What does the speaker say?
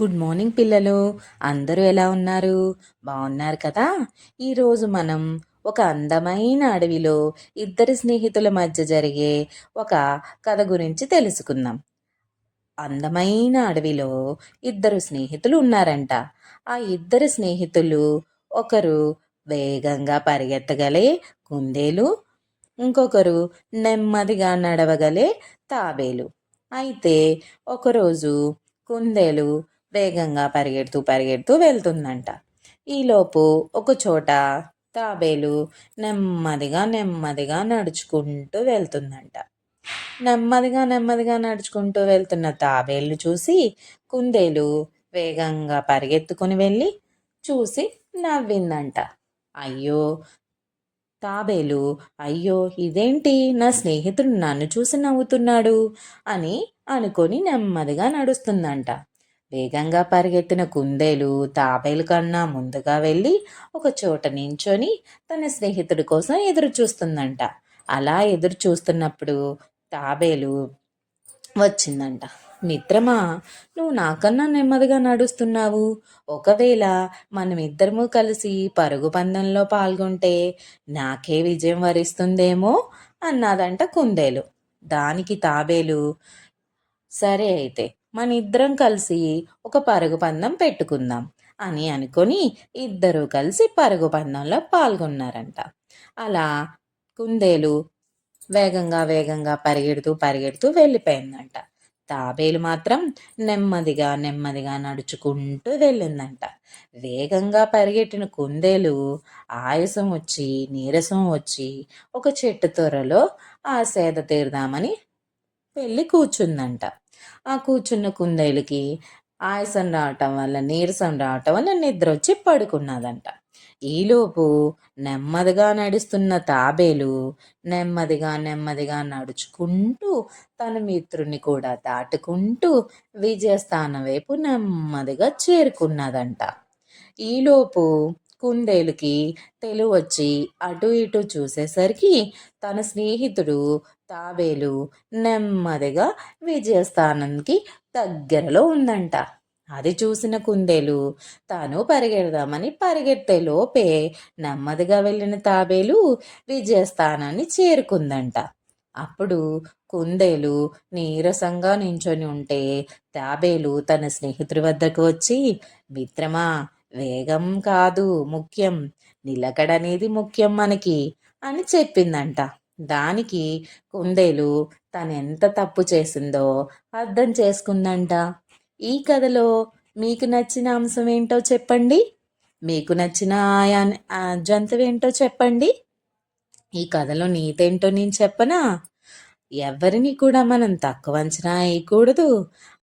Good morning పిల్లలు. అందరూ ఎలా ఉన్నారు? బాగున్నారు కదా? ఈరోజు మనం ఒక అందమైన అడవిలో ఇద్దరు స్నేహితుల మధ్య జరిగే ఒక కథ గురించి తెలుసుకుందాం. అందమైన అడవిలో ఇద్దరు స్నేహితులు ఉన్నారంట. ఆ ఇద్దరు స్నేహితులు ఒకరు వేగంగా పరిగెత్తగలే కుందేలు ఇంకొకరు నెమ్మదిగా నడవగలే తాబేలు. అయితే ఒకరోజు కుందేలు వేగంగా పరిగెడుతూ పరిగెడుతూ వెళ్తుందంట. ఈలోపు ఒకచోట తాబేలు నెమ్మదిగా నెమ్మదిగా నడుచుకుంటూ వెళ్తుందంట. నెమ్మదిగా నెమ్మదిగా నడుచుకుంటూ వెళ్తున్న తాబేలు చూసి కుందేలు వేగంగా పరిగెత్తుకుని వెళ్ళి చూసి నవ్విందంట. అయ్యో! తాబేలు అయ్యో! ఇదేంటి? నా స్నేహితుడు నన్ను చూసి నవ్వుతున్నాడు అని అనుకొని నెమ్మదిగా నడుస్తుందంట. వేగంగా పరిగెత్తిన కుందేలు తాబేలు కన్నా ముందుగా వెళ్ళి ఒక చోట నించొని తన స్నేహితుడి కోసం ఎదురు చూస్తుందంట. అలా ఎదురు చూస్తున్నప్పుడు తాబేలు వచ్చిందంట. మిత్రమా నువ్వు నాకన్నా నెమ్మదిగా నడుస్తున్నావు. ఒకవేళ మనమిద్దరము కలిసి పరుగు పందెంలో పాల్గొంటే నాకే విజయం వరిస్తుందేమో అన్నదంట కుందేలు. దానికి తాబేలు సరే అయితే మన ఇద్దరం కలిసి ఒక పరుగు పందెం పెట్టుకుందాం అని అనుకొని ఇద్దరూ కలిసి పరుగు పందంలో పాల్గొన్నారంట. అలా కుందేలు వేగంగా వేగంగా పరిగెడుతూ పరిగెడుతూ వెళ్ళిపోయిందంట. తాబేలు మాత్రం నెమ్మదిగా నెమ్మదిగా నడుచుకుంటూ వెళ్ళిందంట. వేగంగా పరిగెట్టిన కుందేలు ఆయాసం వచ్చి నీరసం వచ్చి ఒక చెట్టు త్వరలో ఆ సేద తీరుదామని వెళ్ళి కూర్చుందంట. ఆ కూర్చున్న కుందేలుకి ఆయాసం రావటం వల్ల నీరసం రావటం వల్ల నిద్ర వచ్చి పడుకున్నదంట. ఈలోపు నెమ్మదిగా నడుస్తున్న తాబేలు నెమ్మదిగా నెమ్మదిగా నడుచుకుంటూ తన మిత్రుని కూడా దాటుకుంటూ విజయస్థానం వైపు నెమ్మదిగా చేరుకున్నదంట. ఈలోపు కుందేలుకి తెలివచ్చి అటు ఇటు చూసేసరికి తన స్నేహితుడు తాబేలు నెమ్మదిగా విజయస్థానానికి దగ్గరలో ఉందంట. అది చూసిన కుందేలు తాను పరిగెడదామని పరిగెత్తే లోపే నెమ్మదిగా వెళ్ళిన తాబేలు విజయస్థానాన్ని చేరుకుందంట. అప్పుడు కుందేలు నీరసంగా నించొని ఉంటే తాబేలు తన స్నేహితుడి వద్దకు వచ్చి మిత్రమా వేగం కాదు ముఖ్యం నిలకడ అనేది ముఖ్యం మనకి అని చెప్పిందంట. దానికి కుందేలు తనెంత తప్పు చేసిందో అర్థం చేసుకుందంట. ఈ కథలో మీకు నచ్చిన అంశం ఏంటో చెప్పండి? మీకు నచ్చిన ఆయా జంతువు ఏంటో చెప్పండి? ఈ కథలో నీతేంటో నేను చెప్పనా? ఎవరిని కూడా మనం తక్కువ అంచనా వేయకూడదు.